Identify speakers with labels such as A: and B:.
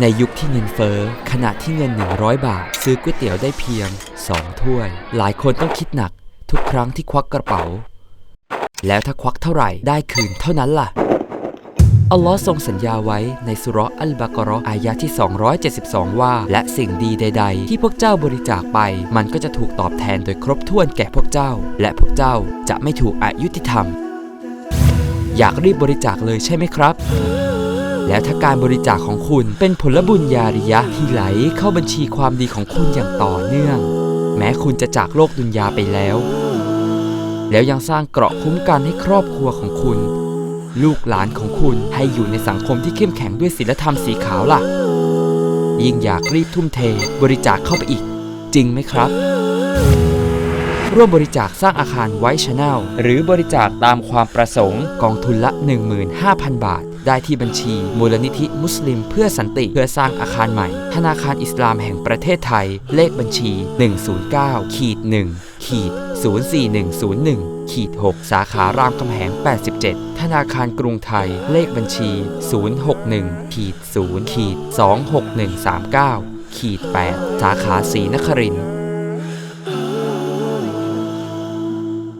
A: ในยุคที่เงินเฟ้อขณะที่เงิน 100 บาท ซื้อก๋วยเตี๋ยวได้เพียง 2 ถ้วย หลายคนต้องคิดหนัก ทุกครั้งที่ควักกระเป๋า แล้วถ้าควักเท่าไหร่ได้คืนเท่านั้นล่ะ อัลลอฮ์ทรงสัญญาไว้ในสุราะห์อัลบากราะห์อายะที่ 272 ว่า และสิ่งดีใด ๆ ที่พวกเจ้าบริจาคไป มันก็จะถูกตอบแทนโดยครบถ้วนแก่พวกเจ้า และพวกเจ้าจะไม่ถูกอายุติธรรม อยากรีบบริจาคเลยใช่ไหมครับ แล้วถ้าการบริจาคของคุณเป็นผลบุญญาริยะที่ไหลเข้าบัญชีความดีของคุณอย่างต่อเนื่อง แม้คุณจะจากโลกดุนยาไปแล้ว แล้วยังสร้างเกราะคุ้มกันให้ครอบครัวของคุณ ลูกหลานของคุณให้อยู่ในสังคมที่เข้มแข็งด้วยศีลธรรมสีขาวล่ะ ยิ่งอยากรีบทุ่มเทบริจาคเข้าไปอีก จริงไหมครับ ร่วมบริจาคสร้างอาคารไว้ชแนลหรือบริจาคตามความประสงค์กองทุนละ 15,000 บาท ได้ที่บัญชีมูลนิธิมุสลิมเพื่อสันติเพื่อสร้างอาคารใหม่ ธนาคารอิสลามแห่งประเทศไทย เลขบัญชี 109ขีด1ขีด04101ขีด6สาขารามคำแหง 87 ธนาคารกรุงไทย เลขบัญชี 061ขีด0ขีด26139ขีด8สาขาศรีนครินทร์